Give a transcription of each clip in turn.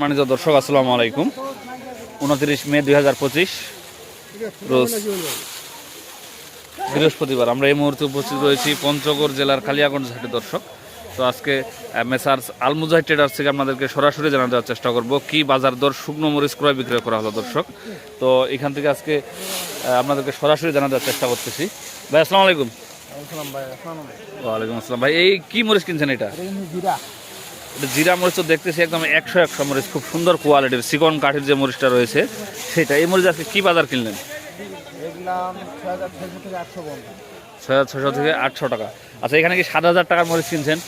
মানিত দর্শক আসসালামু আলাইকুম। উনত্রিশ মে দুই হাজার পঁচিশ রোজ বৃহস্পতিবার। আমরা এই মুহূর্তে উপস্থিত রয়েছি পঞ্চগড় জেলার কালিয়াগঞ্জ হাটে দর্শক। তো আজকে মেসার্স আলমুজাই ট্রেডার্স থেকে আপনাদেরকে সরাসরি জানা দেওয়ার চেষ্টা করব কি বাজার দর শুকনো মরিচ ক্রয় বিক্রয় করা হলো দর্শক। তো এখান থেকে আজকে আপনাদেরকে সরাসরি জানা দেওয়ার চেষ্টা করতেছি। ভাই আসসালামু আলাইকুম। ওয়ালাইকুম আসসালাম ভাই এই কি মরিচ কিনছেন এটা? জিরা মরিচ তো দেখতেছি একদম একশো একশো মরিচ খুব সুন্দর কোয়ালিটির সিকন কাঠের যে মরিচটা রয়েছে সেটা। এই মরিচ আজকে কি বাজার কিনলেন? ছয় হাজার ছশো থেকে আটশো টাকা। আচ্ছা এখানে কি সাত হাজার টাকার মরিচ কিনছেন?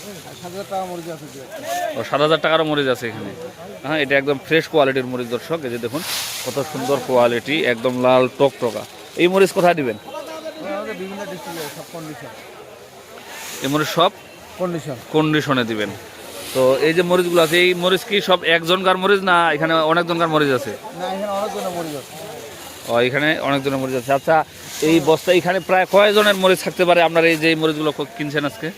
টাকা একটা। ও সাত হাজার টাকারও মরিচ আছে এখানে। হ্যাঁ এটা একদম ফ্রেশ কোয়ালিটির মরিচ দর্শক। এই যে দেখুন কত সুন্দর কোয়ালিটি একদম লাল টকটকা। এই মরিচ কোথায় দিবেন? এই মরিচ সব কন্ডিশন কন্ডিশনে দিবেন। তো এই যে মরিচগুলো আছে এই মরিচ কি সব একজনকার মরিচ না এখানে এখানে অনেকজনের মরিচ আছে। ও এখানে অনেকজনের মরিচ আছে। আচ্ছা এই বস্তা এখানে প্রায় কয়জনের মরিচ থাকতে পারে আপনার এই যে মরিচগুলো কিনছেন আজকে?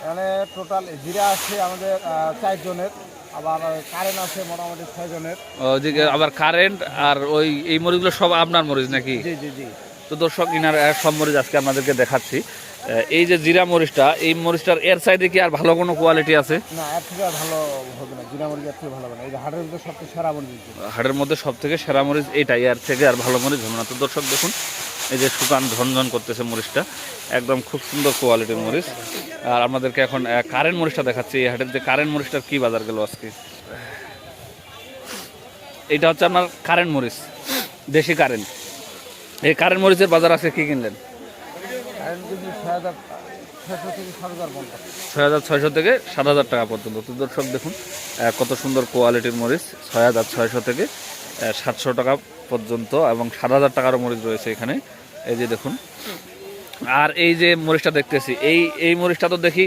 এখানে টোটাল জিরা আছে আমাদের আহ, চার জনের আবার কারেন্ট আছে মোটামুটি ছয় জনের ওদিকে আবার কারেন্ট আর ওই এই মরিচগুলো সব আপনার মরিচ নাকি? জি জি জি। তো দর্শক ইনার সব মরিচ আজকে আপনাদেরকে দেখাচ্ছি। এই যে জিরা মরিচটা এই মরিচটার এর সাইডে কি আর ভালো কোনো কোয়ালিটি আছে? না এর থেকে আর ভালো হবে না জিরা মরিচ এর থেকে ভালো হবে না। এই যে হাটের ভিতরে সবচেয়ে সেরা মরিচ হাটের মধ্যে সব থেকে সেরা মরিচ এইটাই এর থেকে আর ভালো মরিচ হবে না। তো দর্শক দেখুন এই যে শুকান ঝনঝন করতেছে মরিচটা একদম খুব সুন্দর কোয়ালিটির মরিচ। আর আমাদেরকে এখন কারেন্ট মরিচটা দেখাচ্ছি এই হাটের যে কারেন্ট মরিচটার কি বাজার গেল আজকে? এটা হচ্ছে আপনার কারেন্ট মরিচ দেশি কারেন্ট এই কারেন্ট মরিচের বাজার আছে কি কিনলেন? ছয় হাজার ছয়শো থেকে সাত হাজার টাকা পর্যন্ত। তো দর্শক দেখুন কত সুন্দর কোয়ালিটির মরিচ, ছয় হাজার ছয়শো থেকে সাতশো টাকা পর্যন্ত এবং সাত হাজার টাকারও মরিচ রয়েছে এখানে। এই যে দেখুন। আর এই যে মরিচটা দেখতেছি, এই এই মরিচটা তো দেখি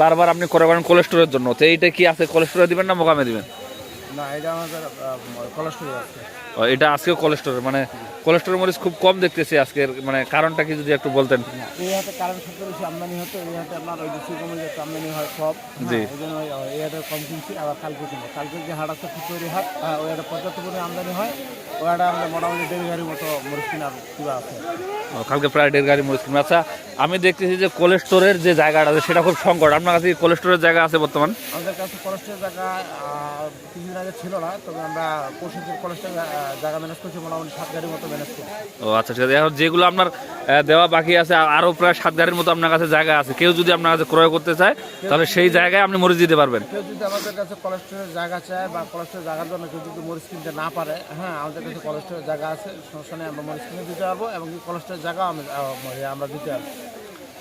বারবার আপনি করে করেন কোলেস্টোরের জন্য। তো এইটা কি আছে? কোলেস্টোরে দিবেন না মোকামে দিবেন? না এটা আমাদের কোলেস্ট্রল আছে। এটা আজকে কোলেস্টোরের মানে কোলেস্টোরের মরিচ খুব কম দেখতেছি আজকের মানে কারণটা কি যদি একটু বলতেন। এই সবচেয়ে বেশি আমদানি হতো এই আপনার ওই আমদানি হয় জি। হ্যাঁ, এই জন্য এই কম কিনছি আবার কালকে কিনবো। কালকে যে হাট আছে ফুটতৈরি হাট আহ, ওই পর্যাপ্ত পরিমাণে আমদানি হয়। ওই হাটে আমাদের মোটামুটি দেড় গাড়ির মতো মরিচ কেনার কিবা আছে। কালকে প্রায় দেড় গাড়ি মরিচ কিনবে। আচ্ছা আমি দেখতেছি যে কোলেস্টোরের যে জায়গাটা আছে সেটা খুব সংকট। আপনার কাছে কোলেস্টোরের জায়গা আছে বর্তমান? আমাদের কাছে কলেস্ট্রের জায়গা কিছুদিন ছিল না তবে আমরা পরশুদের কলেস্ট্রের জায়গা ম্যানেজ করছি মোটামুটি সাত গাড়ির মতো ম্যানেজ করছি। ও আচ্ছা ঠিক আছে। এখন যেগুলো আপনার দেওয়া বাকি আছে আর- আরও প্রায় সাত গাড়ির মতো আপনার কাছে জায়গা আছে কেউ যদি আপনার কাছে ক্রয় করতে চায় তাহলে সেই জায়গায় আপনি মরিচ দিতে পারবেন। কেউ যদি আমাদের কাছে কলেস্ট্রলের জায়গা চায় বা কলেস্ট্রলের জায়গার জন্য কেউ যদি মরিচ কিনতে না পারে হ্যাঁ আমাদের কাছে কলেস্ট্রলের জায়গা আছে সমস্যা নেই আমরা মরিচ কিনে দিতে পারব এবং কলেস্ট্রলের জায়গাও আমি আমরা দিতে পারব।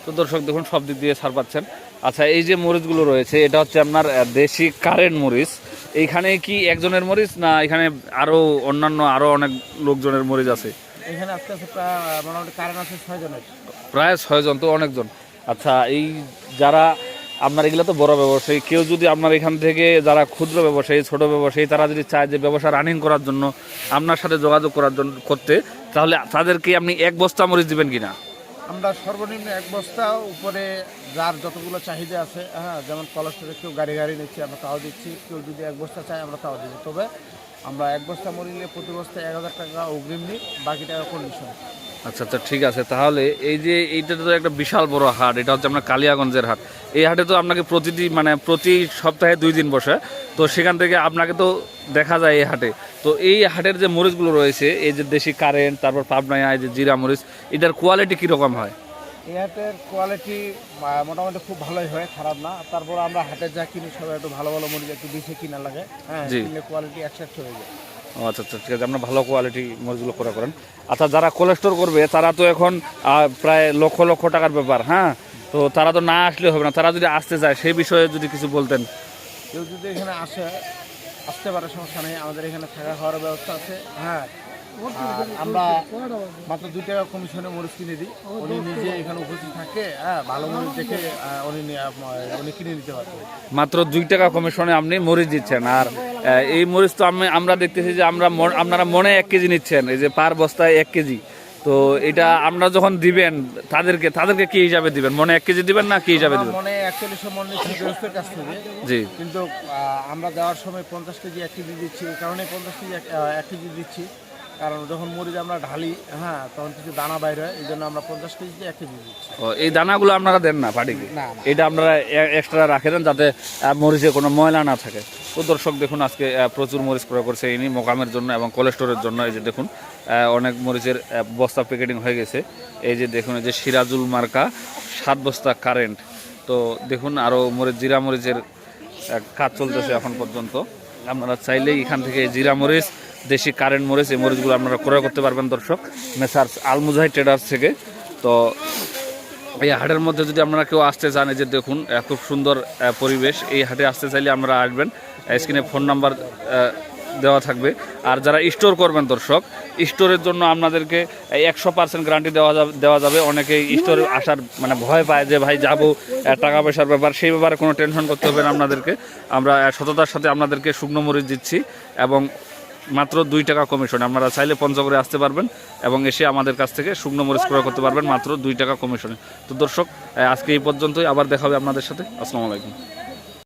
তো দর্শক দেখুন সব দিক দিয়ে ছাড় পাচ্ছেন। আচ্ছা এই যে মরিচগুলো রয়েছে এটা হচ্ছে আপনার দেশি কারেন্ট মরিচ। এইখানে কি একজনের মরিচ না এখানে আরও অন্যান্য আরও অনেক লোকজনের মরিচ আছে? এখানে আজকে আছে মোটামুটি কারেন্ট আছে ছয় জনের। প্রায় ছয়জন তো অনেকজন। আচ্ছা এই যারা আপনার এগুলো তো বড় ব্যবসায়ী কেউ যদি আপনার এখান থেকে যারা ক্ষুদ্র ব্যবসায়ী ছোট ব্যবসায়ী তারা যদি চায় যে ব্যবসা রানিং করার জন্য আপনার সাথে যোগাযোগ করার জন্য করতে তাহলে তাদেরকে আপনি এক বস্তা মরিচ দিবেন কিনা? আমরা সর্বনিম্ন এক বস্তা উপরে যার যতগুলো চাহিদা আছে হ্যাঁ যেমন কলেস্ট্রলে কেউ গাড়ি গাড়ি নিচ্ছে, আমরা তাও দিচ্ছি। কেউ যদি এক বস্তা চায়, আমরা তাও দিচ্ছি। তবে আমরা এক বস্তা মরিলে প্রতি বস্তায় এক হাজার টাকা অগ্রিম নিই, বাকি টাকা কন্ডিশন আচ্ছা আচ্ছা ঠিক আছে। তাহলে এই যে এইটা তো একটা বিশাল বড় হাট এটা হচ্ছে আপনার কালিয়াগঞ্জের হাট। এই হাটে তো আপনাকে প্রতিদিন মানে প্রতি সপ্তাহে দুই দিন বসে। তো সেখান থেকে আপনাকে তো দেখা যায় এই হাটে। তো এই হাটের যে মরিচগুলো রয়েছে এই যে দেশি কারেন্ট তারপর পাবনায় এই যে জিরা মরিচ এটার কোয়ালিটি কীরকম হয়? এই হাটের কোয়ালিটি মোটামুটি খুব ভালোই হয় খারাপ না। তারপর আমরা হাটে যা কিনি সবাই একটু ভালো ভালো মরিচ একটু বেশি কিনা লাগে। হ্যাঁ কিনলে কোয়ালিটি একসাথে হয়ে যায়। আচ্ছা আচ্ছা ঠিক আছে আপনার ভালো কোয়ালিটি মরিচগুলো করা করেন। আচ্ছা যারা কোলেস্টোর করবে তারা তো এখন প্রায় লক্ষ লক্ষ টাকার ব্যাপার হ্যাঁ? তো তারা তো না আসলে হবে না তারা যদি আসতে চায় সেই বিষয়ে যদি কিছু বলতেন। কেউ যদি এখানে আসে আসতে পারে সমস্যা নেই আমাদের এখানে থাকা খাওয়ার ব্যবস্থা আছে হ্যাঁ? আমরা মাত্র দুই টাকা কমিশনে মরিচ কিনে দিই উনি নিজে এখানে উপস্থিত থাকে হ্যাঁ ভালো মরিচ দেখে উনি উনি কিনে নিতে পারবে। মাত্র দুই টাকা কমিশনে আপনি মরিচ দিচ্ছেন আর এই মরিচ তো আমি আমরা দেখতেছি যে আমরা আপনারা মনে এক কেজি নিচ্ছেন এই যে পার বস্তায় এক কেজি। তো এটা আমরা যখন দিবেন তাদেরকে তাদেরকে কি হিসাবে দিবেন? মনে এক কেজি দিবেন না কি হিসাবে দিবেন? মনে একচল্লিশশো মন নিচ্ছে গৃহস্থের কাছ থেকে। জি। কিন্তু আমরা দেওয়ার সময় পঞ্চাশ কেজি এক কেজি দিচ্ছি। এই কারণে পঞ্চাশ কেজি এক- কেজি দিচ্ছি। কারণ যখন মরিচ আমরা ঢালি হ্যাঁ তখন কিছু দানা বাইর হয়। এই জন্য আমরা পঞ্চাশ কেজি এক কেজি দিচ্ছি। এই দানাগুলো আপনারা দেন না পাটিকে। এটা আপনারা এক্সট্রা রাখে দেন যাতে মরিচে কোনো ময়লা না থাকে। তো দর্শক দেখুন, আজকে প্রচুর মরিচ ক্রয় করছে ইনি মোকামের জন্য এবং কোলেস্টোরের জন্য। এই যে দেখুন অনেক মরিচের বস্তা প্যাকেটিং হয়ে গেছে। এই যে দেখুন, এই যে সিরাজুল মার্কা, সাত বস্তা কারেন্ট তো দেখুন আরও মরিচ, জিরা মরিচের কাজ চলতেছে এখন পর্যন্ত। আপনারা চাইলেই এখান থেকে জিরা মরিচ, দেশি কারেন্ট মরিচ, এই মরিচগুলো আপনারা ক্রয় করতে পারবেন দর্শক। মেসার্স আলমুজাই ট্রেডার্স থেকে। তো এই হাটের মধ্যে যদি আপনারা কেউ আসতে চান যে দেখুন খুব সুন্দর পরিবেশ। এই হাটে আসতে চাইলে আপনারা আসবেন। স্ক্রিনে ফোন নাম্বার দেওয়া থাকবে। আর যারা স্টোর করবেন দর্শক, স্টোরের জন্য আপনাদেরকে একশো পার্সেন্ট গ্যারান্টি দেওয়া যাবে দেওয়া যাবে। অনেকেই স্টোরে আসার মানে ভয় পায় যে, ভাই, যাব টাকা পয়সার ব্যাপার। সেই ব্যাপারে কোনো টেনশন করতে হবে না আপনাদেরকে। আমরা সততার সাথে আপনাদেরকে শুকনো মরিচ দিচ্ছি এবং মাত্র দুই টাকা কমিশন। আপনারা চাইলে পঞ্চগড়ে আসতে পারবেন এবং এসে আমাদের কাছ থেকে শুকনো মরিচ ক্রয় করতে পারবেন মাত্র দুই টাকা কমিশনে। তো দর্শক আজকে এই পর্যন্তই। আবার দেখা হবে আপনাদের সাথে। আসসালামু আলাইকুম।